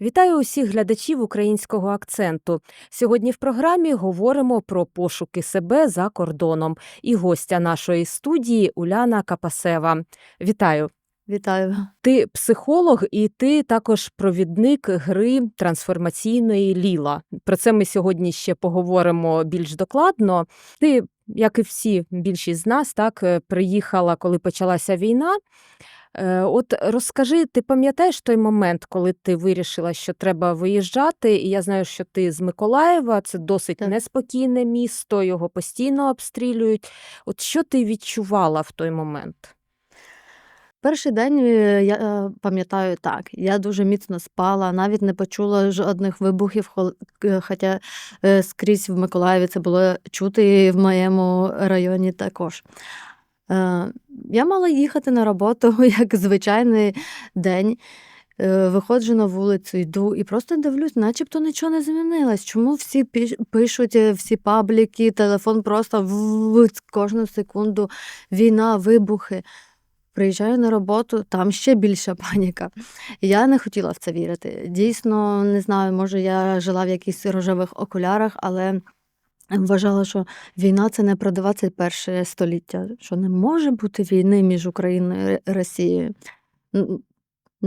Вітаю усіх глядачів українського акценту. Сьогодні в програмі говоримо про пошуки себе за кордоном. І гостя нашої студії Уляна Капасева. Вітаю. Вітаю. Ти психолог і ти також провідник гри трансформаційної Ліла. Про це ми сьогодні ще поговоримо більш докладно. Ти, як і всі, більшість з нас, так е, приїхала, коли почалася війна. Е, От розкажи, ти пам'ятаєш той момент, коли ти вирішила, що треба виїжджати? І я знаю, що ти з Миколаєва, це досить Так. неспокійне місто, його постійно обстрілюють. От що ти відчувала в той момент? Перший день е, я е, пам'ятаю так. Я дуже міцно спала, навіть не почула жодних вибухів, хоча е, скрізь в Миколаєві це було чути в моєму районі також. Я мала їхати на роботу як звичайний день. Виходжу на вулицю, йду і просто дивлюсь, начебто нічого не змінилось. Чому всі пишуть, всі пабліки, телефон просто в кожну секунду, війна, вибухи. Приїжджаю на роботу, там ще більша паніка. Я не хотіла в це вірити. Дійсно, не знаю, може, я жила в якихось рожевих окулярах, але вважала, що війна це не про 21 століття, що не може бути війни між Україною і Росією.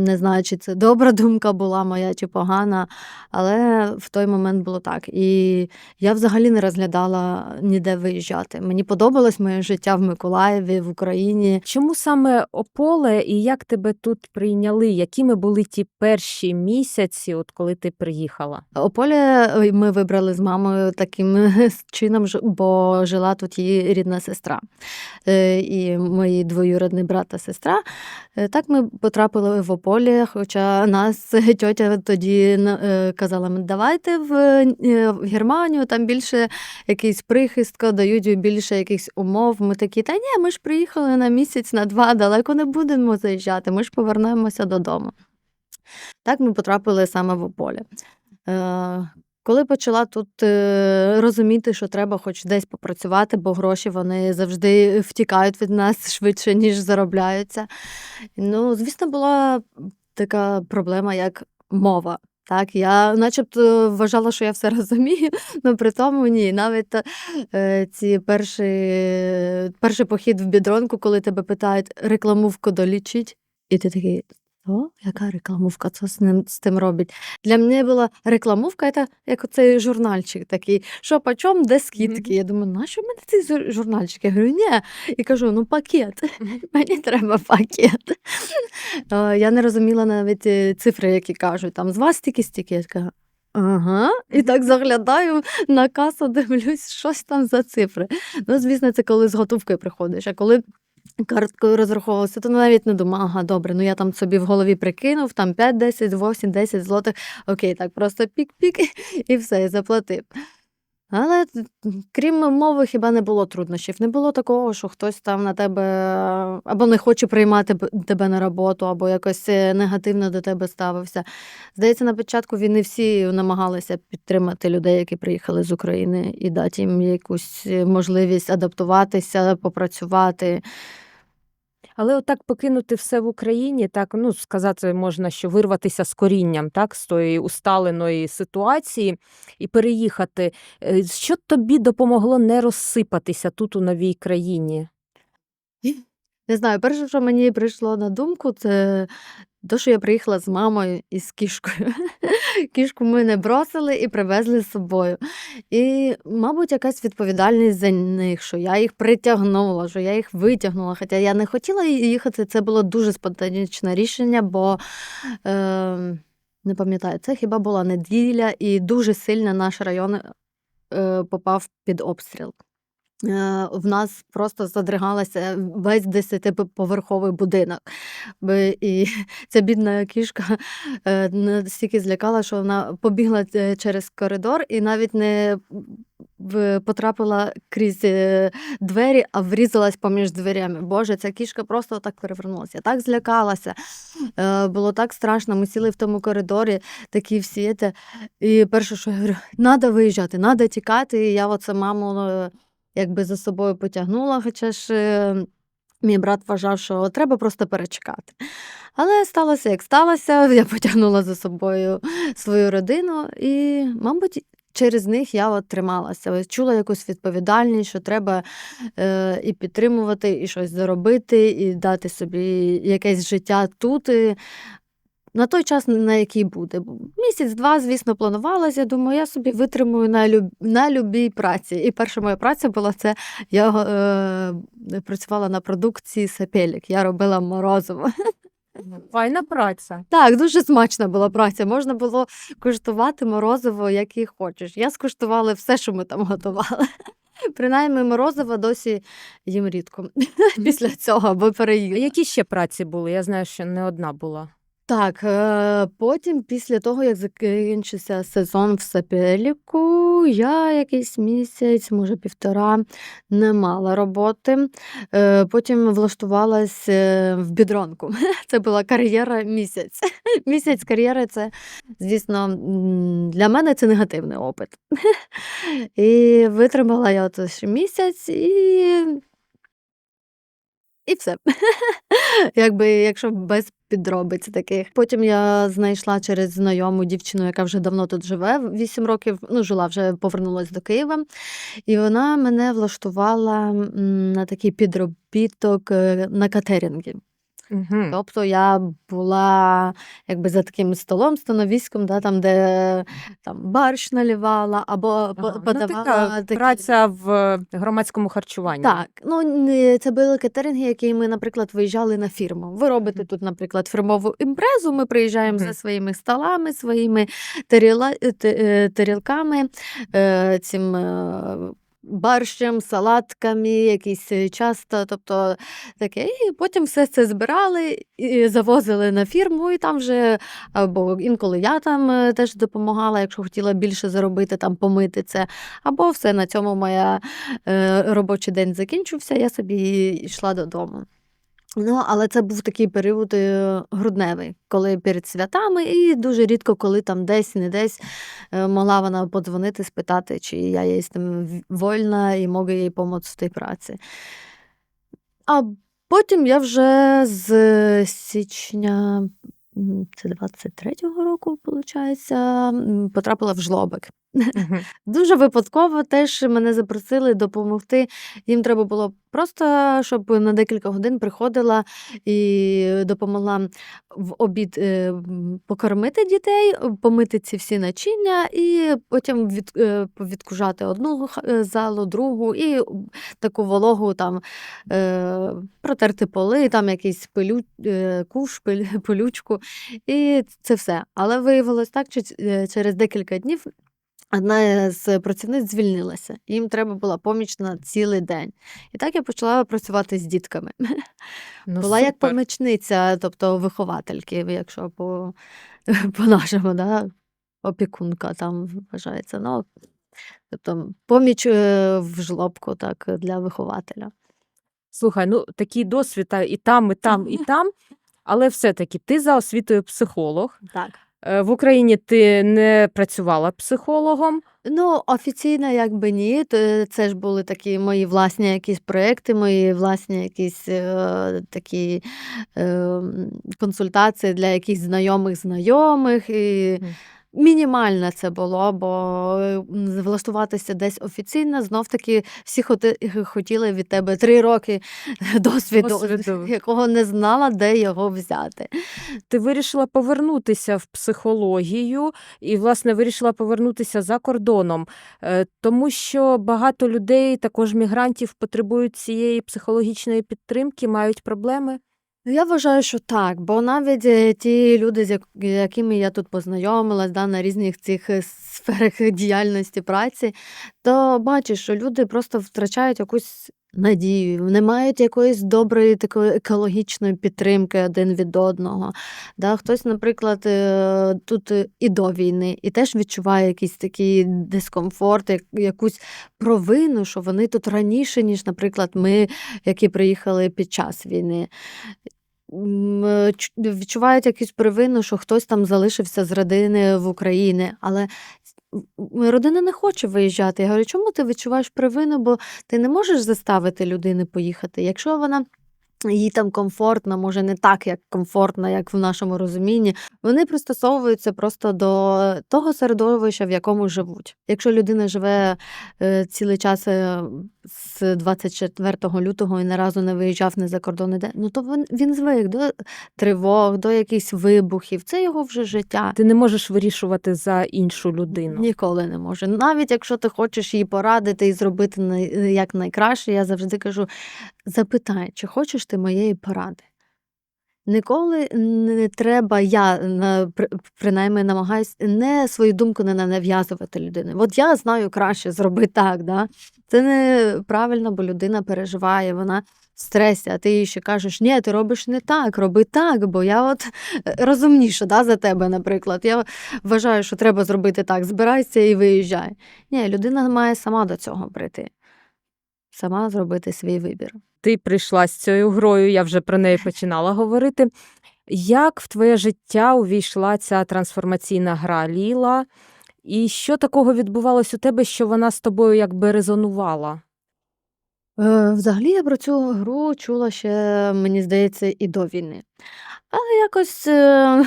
Не знаю, чи це добра думка була моя, чи погана, але в той момент було так. І я взагалі не розглядала ніде виїжджати. Мені подобалось моє життя в Миколаєві, в Україні. Чому саме Ополе і як тебе тут прийняли? Якими були ті перші місяці, от коли ти приїхала? Ополе ми вибрали з мамою таким чином, бо жила тут її рідна сестра Е, і мої двоюрідний брат та сестра. Е, Так ми потрапили в Ополі, хоча нас тьотя тоді е, казала, давайте в, е, Германію, там більше якийсь прихистка, дають більше якихось умов. Ми такі, та ні, ми ж приїхали на місяць, на два, далеко не будемо заїжджати, ми ж повернемося додому. Так ми потрапили саме в Ополе. Е, Коли почала тут е, розуміти, що треба хоч десь попрацювати, бо гроші вони завжди втікають від нас швидше, ніж заробляються. Ну, звісно, була така проблема, як мова. Так, я начебто вважала, що я все розумію, але при тому ні. Навіть е, ці перші, перший похід в бідронку, коли тебе питають рекламувку долічить, і ти такий. О, яка рекламовка? Це з ним з тим робить? Для мене була рекламовка, це як оцей журнальчик такий. Що по чому, де скидки? Я думаю, нащо мені цей журнальчик? Я говорю, ні. І кажу, ну пакет. Мені треба пакет. Е, Я не розуміла навіть е, цифри, які кажуть, там з вас стільки стільки. Я така, Ага, і так заглядаю на касу, дивлюсь, щось там за цифри. Ну, звісно, це коли з готовкою приходиш. А коли карткою розраховувалася, то навіть не думала, ага, добре, ну я там собі в голові прикинув, там 5, 10, 8, 10 злотих. Окей, так просто пік-пік і все, і заплатив. Але крім мови, хіба не було труднощів. Не було такого, що хтось там на тебе або не хоче приймати тебе на роботу, або якось е, негативно до тебе ставився. Здається, на початку війни всі намагалися підтримати людей, які приїхали з України, і дати їм якусь е, можливість адаптуватися, попрацювати. Але отак покинути все в Україні, так ну сказати можна, що вирватися з корінням, так, з тої усталеної ситуації і переїхати. Е, Що тобі допомогло не розсипатися тут у новій країні? Не знаю, перше, що мені прийшло на думку, це те, що я приїхала з мамою і з кішкою. Кішку ми не бросили і привезли з собою. І, мабуть, якась відповідальність за них, що я їх притягнула, що я їх витягнула. Хоча я не хотіла їхати, це було дуже спонтанічне рішення, бо е, не пам'ятаю, це хіба була неділя, і дуже сильно наш район е, попав під обстріл. Е, В нас просто задригалася весь десятиповерховий будинок. І ця бідна кішка е, настільки злякала, що вона побігла е, через коридор і навіть не потрапила крізь двері, а врізалась поміж дверями. Боже, ця кішка просто так перевернулася. Так злякалася. Було так страшно. Ми сіли в тому коридорі, такі всі. І перше, що я говорю, треба виїжджати, треба тікати. І я оце маму якби за собою потягнула, хоча ж. е, Мій брат вважав, що треба просто перечекати. Але сталося, як сталося, я потягнула за собою свою родину, і, мабуть, через них я от трималася. Чула якусь відповідальність, що треба е, і підтримувати, і щось заробити, і дати собі якесь життя тут. І на той час, на який буде. Місяць-два, звісно, планувалася. Думаю, я собі витримую на, люб... на любій праці. І перша моя праця була це. Я е, працювала на продукції сапелік. Я робила морозиво. Файна праця. Так, дуже смачна була праця. Можна було куштувати морозиво, як і хочеш. Я скуштувала все, що ми там готували. Принаймні, морозиво досі їм рідко після цього, бо А переїли. які ще праці були? Я знаю, що не одна була. Так, е, потім, після того, як закінчився сезон в Сапеліку, я якийсь місяць, може півтора, не мала роботи. Е, Потім влаштувалась е, в бідронку. Це була кар'єра місяць. Місяць кар'єри це, звісно, для мене це негативний опит. І витримала я от місяць і. І все. Якби, якщо без підробиць таких. Потім я знайшла через знайому дівчину, яка вже давно тут живе, 8 років, ну, жила, вже повернулася до Києва. І вона мене влаштувала на такий підробіток е, на катерингі. Угу. Тобто я була якби за таким столом, становіськом, да, там, де там борщ наливала, або по- Ага. Ну, подавала така такі- праця в громадському харчуванні. так, ну не- це були катеринги, які ми, наприклад, виїжджали на фірму. Ви робите тут, наприклад, фірмову імпрезу. Ми приїжджаємо Мгм. зі своїми столами, своїми таріла, е, те- е, тарілками, е, цим. е, Барщем, салатками, якісь е, часто, тобто таке. І потім все це збирали і завозили на фірму, і там вже або інколи я там е, теж допомагала, якщо хотіла більше заробити, там помити це. Або все на цьому моя е, робочий день закінчився, я собі йшла додому. Ну, але це був такий період е, грудневий, коли перед святами, і дуже рідко, коли там десь, не десь е, могла вона подзвонити, спитати, чи я тим в- вольна і можу їй допомогти в тій праці. А потім я вже з січня м, це 23-го року, виходить, потрапила в жлобик. Дуже випадково теж мене запросили допомогти. Їм треба було просто, щоб на декілька годин приходила і допомогла в обід е, покормити дітей, помити ці всі начиння, і потім е, відкужати одну е, залу, другу, і таку вологу там протерти поли, там якийсь пилю, куш, пилючку, і це все. Але виявилось так, що через декілька днів одна з працівниць звільнилася. Їм треба була поміч на цілий день. І так я почала працювати з дітками. Ну, була як помічниця, тобто виховательки, якщо по, по-нашому, да? опікунка там вважається. Ну, тобто поміч е, в жлобку так, для вихователя. Слухай, ну такий досвід і там, і там, і там. Але все-таки ти за освітою психолог. Так. Е, В Україні ти не працювала психологом. Ну, офіційно, якби ні. Т- Це ж були такі мої власні якісь проекти, мої власні якісь е, такі е, м, консультації для якихось знайомих знайомих. І Мгм. Мінімально це було, бо е, влаштуватися десь офіційно, знов таки всі хоти- хотіли від тебе три роки досвіду, Досвіду. якого не знала, де його взяти. Ти вирішила повернутися в психологію і, власне, вирішила повернутися за кордоном, Е, тому що багато людей, також мігрантів, потребують цієї психологічної підтримки, мають проблеми. Я вважаю, що так, бо навіть е, ті люди, з якими я тут познайомилась да, на різних цих е, сферах діяльності праці, то бачиш, що люди просто втрачають якусь надію, не мають якоїсь доброї такої екологічної підтримки один від одного. Да, хтось, наприклад, е, тут і до війни, і теж відчуває якийсь такий дискомфорт, якусь провину, що вони тут раніше, ніж, наприклад, ми, які приїхали під час війни. Е, Відчувають якусь провину, що хтось там залишився з родини в Україні, але родина не хоче виїжджати. Я говорю, чому ти відчуваєш провину? Бо ти не можеш заставити людини поїхати. Якщо вона їй там комфортно, може не так, як комфортно, як в нашому розумінні. Вони пристосовуються просто до того середовища, в якому живуть. Якщо людина живе е, цілий час е, з 24 лютого і ні разу не виїжджав не за кордон, іде, ну то він, він звик до тривог, до якихось вибухів. Це його вже життя. Ти не можеш вирішувати за іншу людину. Ніколи не може. Навіть якщо ти хочеш їй порадити і зробити як найкраще, я завжди кажу: запитай, чи хочеш ти моєї поради. Ніколи не треба, я принаймні намагаюсь не свою думку не нав'язувати людини. От я знаю краще, зроби так. Да? Це неправильно, бо людина переживає, вона в стресі, а ти їй ще кажеш, ні, ти робиш не так, роби так, бо я от е, розумніша да, за тебе, наприклад. Я вважаю, що треба зробити так, збирайся і виїжджай. Ні, людина має сама до цього прийти, сама зробити свій вибір. Ти прийшла з цією грою, я вже про неї починала говорити. Як в твоє життя увійшла ця трансформаційна гра Ліла? І що такого відбувалось у тебе, що вона з тобою якби резонувала? Е, Взагалі я про цю гру чула ще, мені здається, і до війни. Але якось е,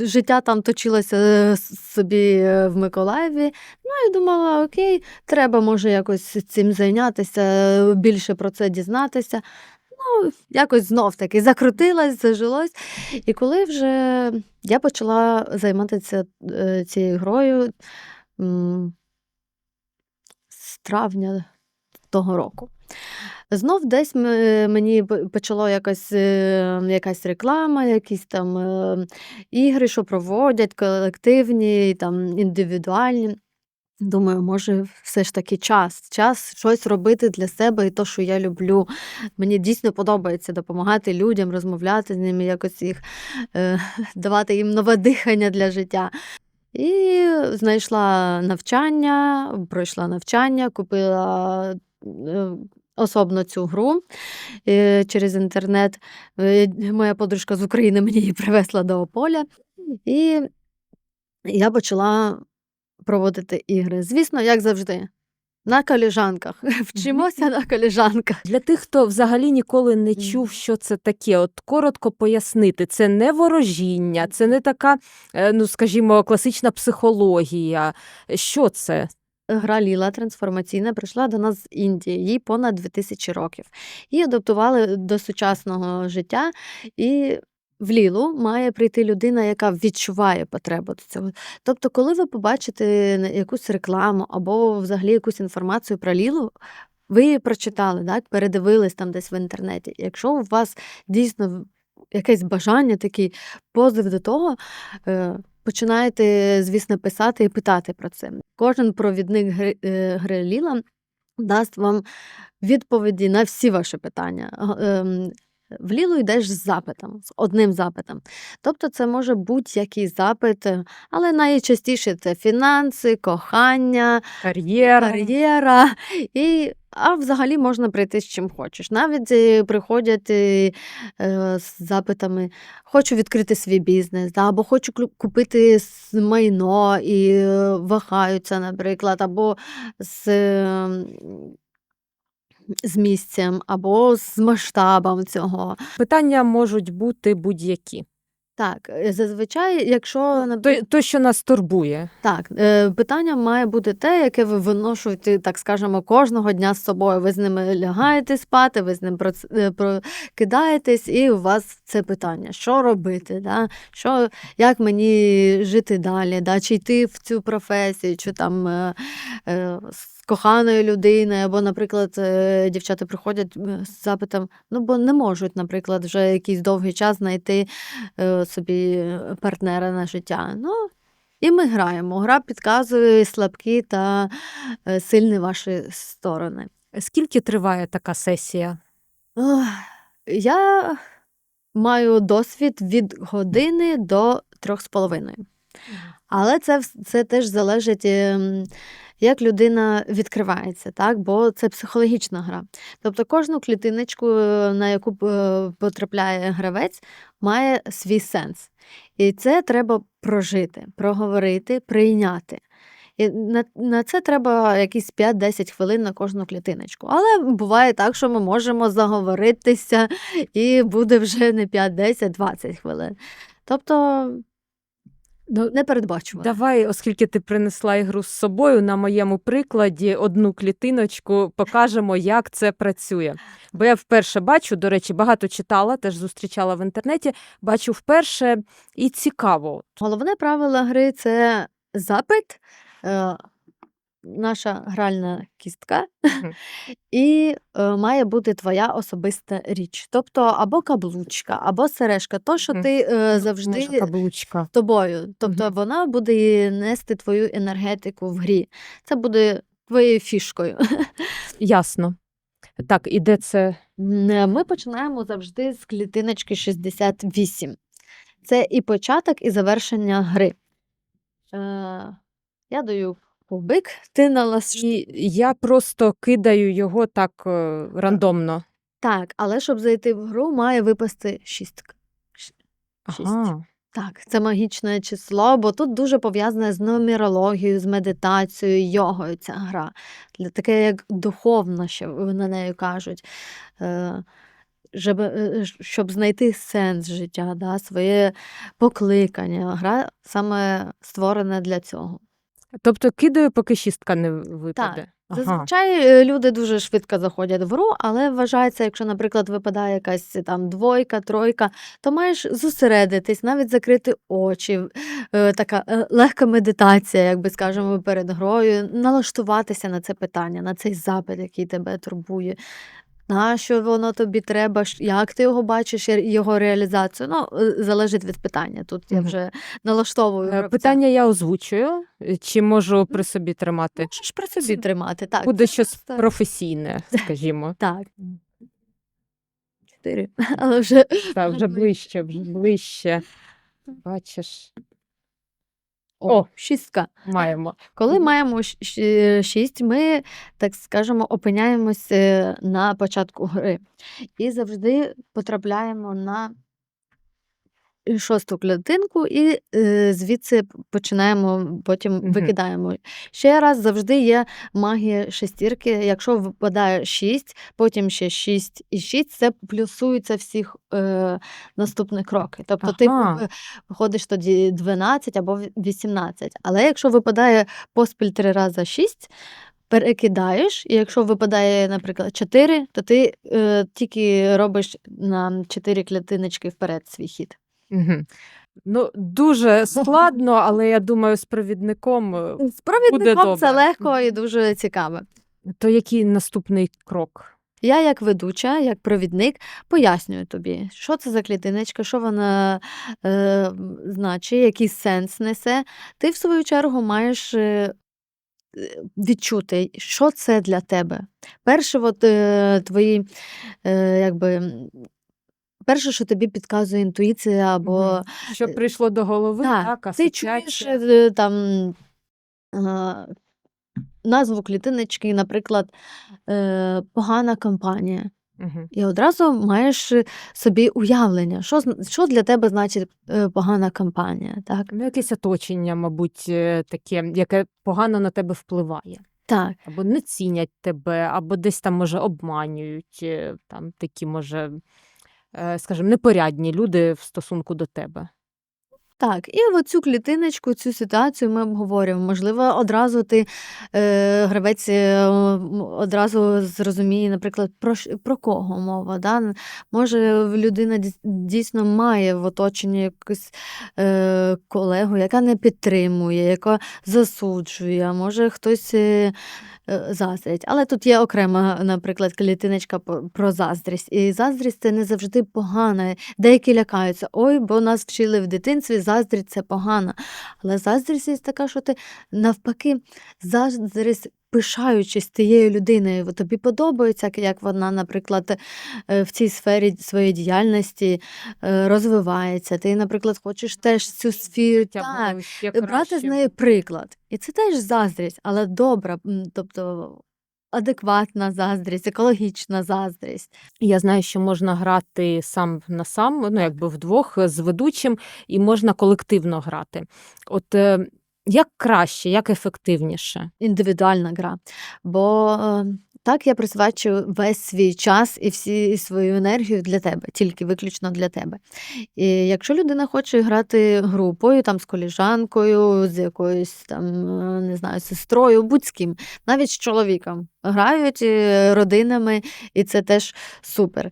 життя там точилося е, собі в Миколаєві. Ну і думала, окей, треба може якось цим зайнятися, більше про це дізнатися. Ну, якось знов таки закрутилась, зажилось. І коли вже я почала займатися цією грою з травня того року. Знов десь мені п- почало якась, е, якась реклама, якісь там е, ігри, що проводять, колективні, там, індивідуальні. Думаю, може, все ж таки час. Час щось робити для себе і то, що я люблю. Мені дійсно подобається допомагати людям, розмовляти з ними, якось їх е, давати їм нове дихання для життя. І знайшла навчання, пройшла навчання, купила е, особно цю гру е, через інтернет. Е, Моя подружка з України мені її привезла до Ополя. І я почала проводити ігри. Звісно, як завжди, на коліжанках. Вчимося на коліжанках. Для тих, хто взагалі ніколи не чув, що це таке, от коротко пояснити, це не ворожіння, це не така, е, ну скажімо, класична психологія. Що це? Гра Ліла трансформаційна прийшла до нас з Індії, їй понад 2000 років. Її адаптували до сучасного життя, і в Лілу має прийти людина, яка відчуває потребу до цього. Тобто, коли ви побачите якусь рекламу або взагалі якусь інформацію про Лілу, ви її прочитали, так? передивились там десь в інтернеті. Якщо у вас дійсно якесь бажання, такий позив до того, е, починаєте, звісно, писати і питати про це. Кожен провідник гри, е, Ліла дасть вам відповіді на всі ваші питання. Ем, В Лілу йдеш з запитом, з одним запитом. Тобто це може будь-який запит, але найчастіше це фінанси, кохання, Кар'єра. кар'єра. І, а взагалі можна прийти з чим хочеш. Навіть е, приходять е, е, з запитами: хочу відкрити свій бізнес, або хочу купити майно і вагаються, наприклад, або з. е, З місцем або з масштабом цього. Питання можуть бути будь-які. Так, е, зазвичай, якщо нап- То, то що нас турбує. Так, е, питання має бути те, яке ви виношуєте, так скажемо, кожного дня з собою. Ви з ними лягаєте спати, ви з ним проц- е, прокидаєтесь, і у вас це питання: що робити? Да? Що, як мені жити далі? Да? Чи йти в цю професію, чи там е, е, з коханою людиною, або, наприклад, е, дівчата приходять е, з запитом, ну бо не можуть, наприклад, вже якийсь довгий час знайти е, собі партнера на життя. Ну, і ми граємо. Гра підказує слабкі та сильні ваші сторони. Скільки триває така сесія? Я маю досвід від години до трьох з половиною. Але це, це теж залежить, ем, як людина відкривається, так? бо це психологічна гра. Тобто кожну клітиночку, е, на яку е, потрапляє гравець, має свій сенс. І це треба прожити, проговорити, прийняти. І на, на це треба якісь 5-10 хвилин на кожну клітиночку. Але буває так, що ми можемо заговоритися, і буде вже не 5, 10, 20 хвилин. Тобто Ну, не передбачувано. Давай, оскільки ти принесла ігру з собою, на моєму прикладі одну клітиночку покажемо, як це працює. Бо я вперше бачу, до речі, багато читала, теж зустрічала в інтернеті. Бачу вперше і цікаво. Головне правило гри це запит, е, наша гральна кістка, і е, має бути твоя особиста річ. Тобто або каблучка, або сережка, то, що ти е, Може, завжди каблучка. тобою. Тобто вона буде нести твою енергетику в грі. Це буде твоєю фішкою. Ясно. Так, і де це? Ми починаємо завжди з клітиночки 68. Це і початок, і завершення гри. Е, я даю кубик, ти налаш... І я просто кидаю його так е, рандомно. Так, але щоб зайти в гру, має випасти шістка. Ш- Шість. Ага. Так, це магічне число, бо тут дуже пов'язане з нумерологією, з медитацією, йогою ця гра. Для- Таке як духовна, ще на нею кажуть. Е, щоб, е, щоб знайти сенс життя, да, своє покликання. Гра саме створена для цього. Тобто кидаю, поки шістка не випаде. Ага. Зазвичай е, люди дуже швидко заходять в гру, але вважається, якщо, наприклад, випадає якась там двойка, тройка, то маєш зосередитись, навіть закрити очі, е, така е, легка медитація, як би скажемо, перед грою, налаштуватися на це питання, на цей запит, який тебе турбує. На що воно тобі треба, як ти його бачиш, його реалізацію. Ну, е, залежить від питання. Тут я вже налаштовую. Е. Питання я озвучую, е, чи можу при собі тримати? можеш при собі тримати. Так, Буде щось просто- професійне, скажімо. Так. Чотири. Але вже Так, вже ближче, вже ближче. Бачиш, о, шістка. маємо. Коли маємо шість, ми, так скажемо, опиняємось е, на початку гри. І завжди потрапляємо на шосту клітинку, і е, звідси починаємо, потім викидаємо. Ще раз завжди є магія шестірки. Якщо випадає 6, потім ще 6 і 6, це плюсуються всіх е, наступні кроки. Тобто ти Ага. е, виходиш тоді 12 або ві- 18. Але якщо випадає поспіль три рази 6, перекидаєш, і якщо випадає, наприклад, 4, то ти е, тільки робиш на 4 клітиночки вперед свій хід. Угу. Ну, дуже складно, але я думаю, з провідником. е, З провідником це добре. легко і дуже цікаво. То який наступний крок? Я, як ведуча, як провідник, пояснюю тобі, що це за клітиночка, що вона е, значить, який сенс несе. Ти, в свою чергу, маєш е, відчути, що це для тебе. Перше, от, е, твої, е, якби, перше, що тобі підказує інтуїція або Що прийшло до голови, Так, так, ти чуєш е, там а, назву клітиночки, наприклад, е, погана компанія. Мгм. І одразу маєш е, собі уявлення, що, що для тебе значить е, погана компанія. Так? Ну, якесь оточення, мабуть, е, таке, яке погано на тебе впливає. Так. Або не цінять тебе, або десь там, може, обманюють, е, там такі, може, е, скажімо, непорядні люди в стосунку до тебе. Так, і оцю клітиночку, цю ситуацію ми обговорюємо. Можливо, одразу ти е, гравець е, одразу зрозуміє, наприклад, про, про кого мова. Да? Може, людина дійсно має в оточенні якусь е, колегу, яка не підтримує, яка засуджує, може хтось. Е, е, Заздрить. Але тут є окрема, наприклад, клітиночка про заздрість. І заздрість це не завжди погано. Деякі лякаються, ой, бо нас вчили в дитинстві, заздрість це погано. Але заздрість є така, що ти навпаки заздрість, пишаючись тією людиною, тобі подобається, як вона, наприклад, е, в цій сфері своєї діяльності е, розвивається. Ти, наприклад, хочеш теж цю сферу так, брати з неї приклад. І це теж заздрість, але добра, тобто адекватна заздрість, екологічна заздрість. Я знаю, що можна грати сам на сам, ну якби вдвох з ведучим, і можна колективно грати. От е, Як краще, як ефективніше? індивідуальна гра. Бо е, так я присвячую весь свій час і всі свою енергію для тебе, тільки виключно для тебе. І якщо людина хоче грати групою, там з коліжанкою, з якоюсь там, е, не знаю, сестрою, будь з ким, навіть з чоловіком, грають е, родинами, і це теж супер.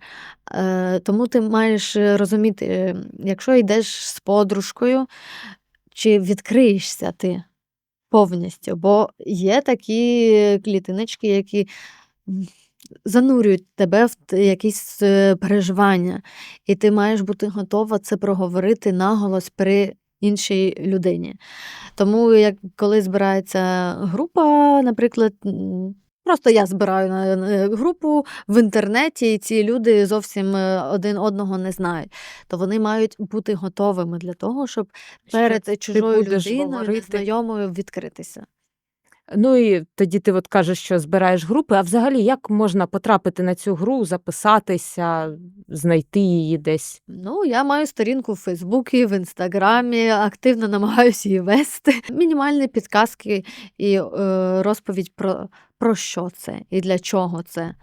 Тому ти маєш розуміти, якщо йдеш з подружкою, чи відкриєшся ти повністю, бо є такі клітиночки, які занурюють тебе в якісь е, переживання, і ти маєш бути готова це проговорити наголос при іншій людині. Тому, як коли збирається група, наприклад, просто я збираю на групу в інтернеті, і ці люди зовсім е, один одного не знають, то вони мають бути готовими для того, щоб Що перед чужою людиною, говорити? незнайомою відкритися. Ну і тоді ти от кажеш, що збираєш групи. А взагалі, як можна потрапити на цю гру, записатися, знайти її десь? Ну, я маю сторінку в Фейсбуці, в Інстаграмі, активно намагаюся її вести. Мінімальні підказки і е, розповідь про, про що це і для чого це.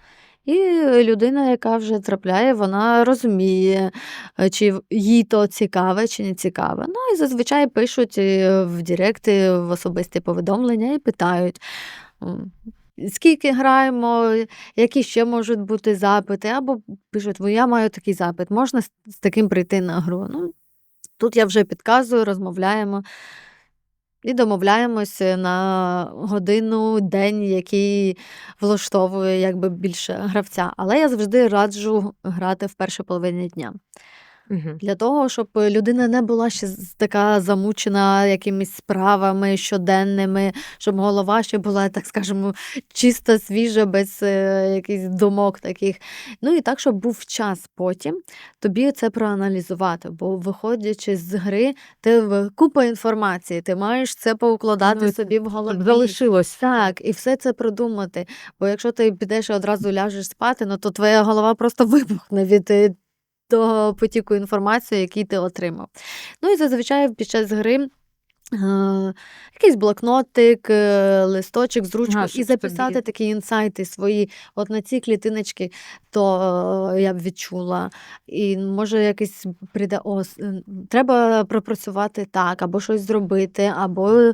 І людина, яка вже трапляє, вона розуміє, е, чи їй то цікаве, чи не цікаве. Ну і зазвичай пишуть е, в Директи, в особисті повідомлення і питають. Скільки граємо, які ще можуть бути запити, або пишуть, я маю такий запит, можна з, таким прийти на гру. Ну, тут я вже підказую, розмовляємо і домовляємось на годину, день, який влаштовує якби більше гравця. Але я завжди раджу грати в першій половині дня. Угу. Для того, щоб людина не була ще така замучена якимись справами щоденними, щоб голова ще була, так скажемо, чиста, свіжа, без е, якихось думок таких. Ну і так, щоб був час потім тобі це проаналізувати. Бо виходячи з гри, ти в- купа інформації, ти маєш це поукладати Ну, собі в голові. Залишилось. Так, і все це продумати. Бо якщо ти підеш і одразу ляжеш спати, ну то твоя голова просто вибухне від е, того потіку інформації, який ти отримав. Ну і зазвичай під час гри. Е, Якийсь блокнотик, е, листочок з ручкою, і записати тобі- такі інсайти свої. От на ці клітиночки, то е, я б відчула. І може якийсь прийде о, с- м, треба пропрацювати так, або щось зробити, або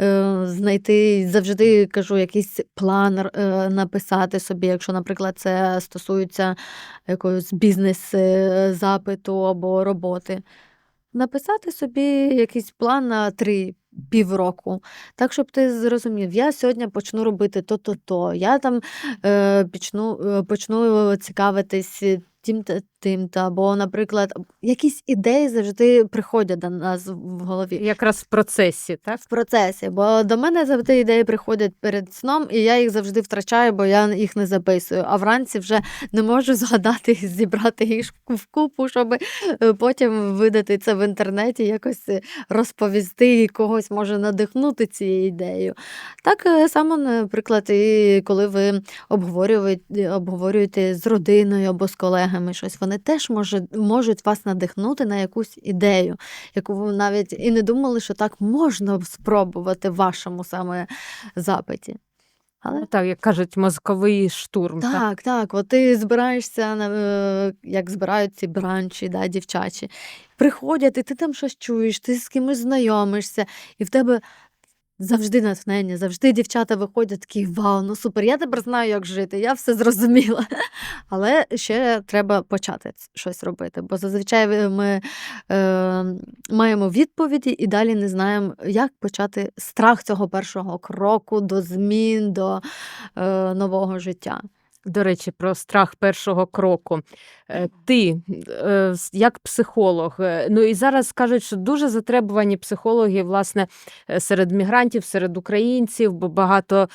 е, знайти завжди кажу, якийсь план е, написати собі, якщо, наприклад, це стосується якогось бізнес-запиту або роботи. Написати собі якийсь план на три півроку, так, щоб ти зрозумів, я сьогодні почну робити то-то, то. Я там е, почну, е, почну цікавитись тим-то, тим-то. Або, наприклад, якісь ідеї завжди приходять до нас в голові. Якраз в процесі, так? В процесі, бо до мене завжди ідеї приходять перед сном, і я їх завжди втрачаю, бо я їх не записую. А вранці вже не можу згадати, зібрати їх в купу, щоб е, потім видати це в інтернеті, якось е, розповісти і когось може надихнути цією ідеєю. Так е, само, наприклад, і коли ви обговорюєте, обговорюєте з родиною або з колегами щось, вони теж можуть, можуть вас надихнути на якусь ідею, яку ви навіть і не думали, що так можна спробувати в вашому саме запиті. Але Ну, так, як кажуть, мозковий штурм. Так? так, так, от ти збираєшся на е, як збирають ці бранчі, да, дівчачі. Приходять, і ти там щось чуєш, ти з кимось знайомишся, і в тебе завжди натхнення, завжди дівчата виходять такі вау, ну супер, я тепер знаю, як жити, я все зрозуміла. Але ще треба почати щось робити, бо зазвичай ми е, маємо відповіді і далі не знаємо, як почати страх цього першого кроку до змін, до е, нового життя. До речі, про страх першого кроку. Е, Ти е, як психолог, е, ну і зараз кажуть, що дуже затребувані психологи, власне, серед мігрантів, серед українців, бо багато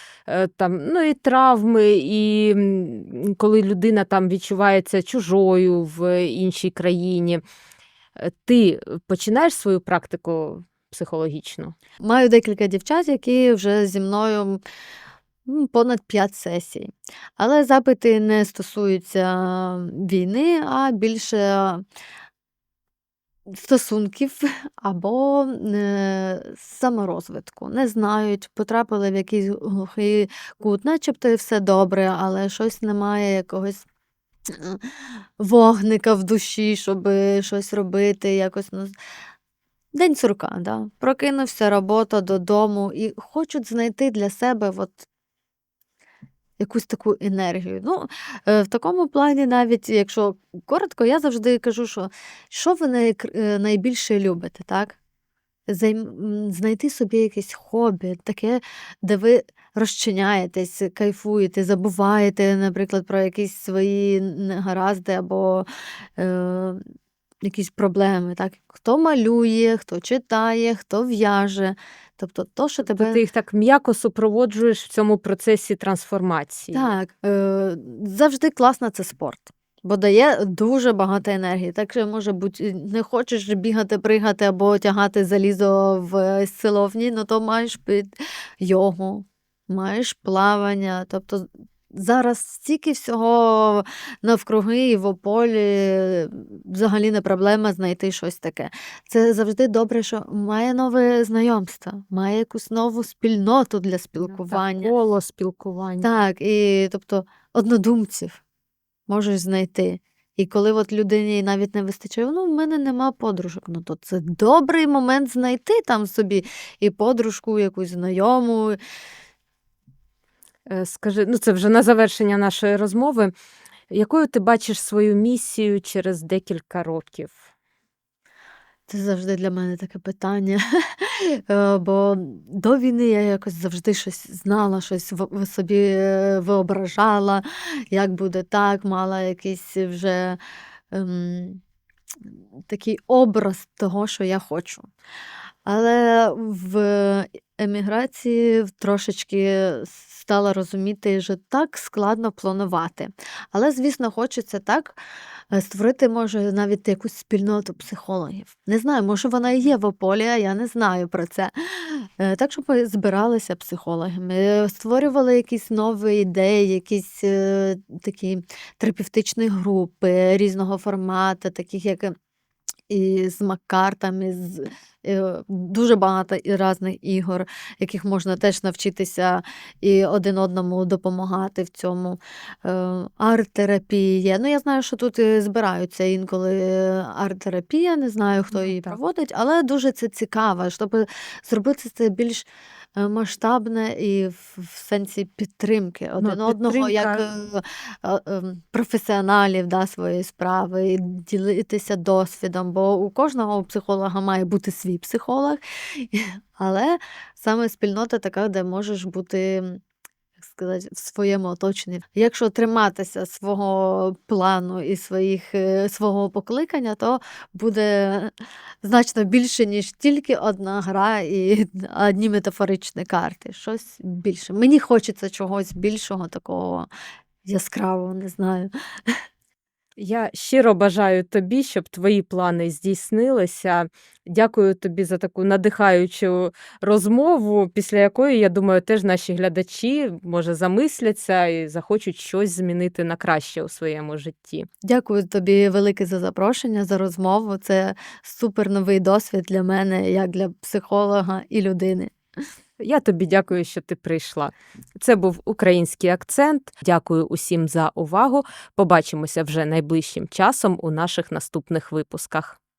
там ну і травми, і коли людина там відчувається чужою в іншій країні. Ти починаєш свою практику психологічну? Маю декілька дівчат, які вже зі мною м, понад 5 сесій. Але запити не стосуються війни, а більше стосунків або е, саморозвитку. Не знають, потрапили в якийсь глухий кут, начебто і все добре, але щось немає якогось. е, Вогника в душі, щоб щось робити, якось ну, День сурка, да. Прокинувся, робота додому і хочуть знайти для себе от якусь таку енергію. Ну, е, в такому плані, навіть якщо коротко, я завжди кажу, що що ви е, найбільше любите, так? Знайти собі якесь хобі, таке, де ви розчиняєтесь, кайфуєте, забуваєте, наприклад, про якісь свої негаразди або е, якісь проблеми. Так? Хто малює, хто читає, хто в'яже. Тобто, то, що Тобто тебе. ти їх так м'яко супроводжуєш в цьому процесі трансформації. Так, е, завжди класно це спорт, бо дає дуже багато енергії. Так що, може бути, не хочеш бігати, пригати або тягати залізо в силовні, ну то маєш під йогу, маєш плавання. Тобто зараз стільки всього навкруги і в ополі, взагалі не проблема знайти щось таке. Це завжди добре, що має нове знайомство, має якусь нову спільноту для спілкування. Так, коло спілкування. Так, і тобто однодумців можеш знайти. І коли от людині навіть не вистачає, ну, в мене нема подружок, ну то це добрий момент знайти там собі і подружку, якусь знайому. Е, Скажи, ну це вже на завершення нашої розмови. Якою ти бачиш свою місію через декілька років? Це завжди для мене таке питання. Е, Бо до війни я якось завжди щось знала, щось собі е, виображала, як буде так, мала якийсь вже ем, такий образ того, що я хочу. Але в еміграції трошечки стала розуміти, що так складно планувати. Але, звісно, хочеться так е, створити, може, навіть якусь спільноту психологів. Не знаю, може, вона і є в Ополі, а я не знаю про це. Е, Так, щоб збиралися психологами, е, створювали якісь нові ідеї, якісь такі терапевтичні групи різного формату, таких як і з Маккартами, з е, дуже багато і різних ігор, яких можна теж навчитися і один одному допомагати в цьому. Е, Арт-терапія. Ну, я знаю, що тут збираються інколи е, арт-терапія, не знаю, хто Ну, її проводить, але дуже це цікаво, щоб зробити це більш е, масштабне і в, в сенсі підтримки один одного, як підтримка. е, е, професіоналів да, своєї справи, і ділитися досвідом, бо у кожного психолога має бути свій психолог, але саме спільнота така, де можеш бути. Як сказати, в своєму оточенні. Якщо триматися свого плану і своїх, е, свого покликання, то буде значно більше, ніж тільки одна гра і одні метафоричні карти. Щось більше. Мені хочеться чогось більшого, такого яскравого, не знаю. Я щиро бажаю тобі, щоб твої плани здійснилися. Дякую тобі за таку надихаючу розмову, після якої, я думаю, теж наші глядачі може замисляться і захочуть щось змінити на краще у своєму житті. Дякую тобі велике за запрошення, за розмову. Це супер новий досвід для мене, як для психолога і людини. Я тобі дякую, що ти прийшла. Це був український акцент. Дякую усім за увагу. Побачимося вже найближчим часом у наших наступних випусках.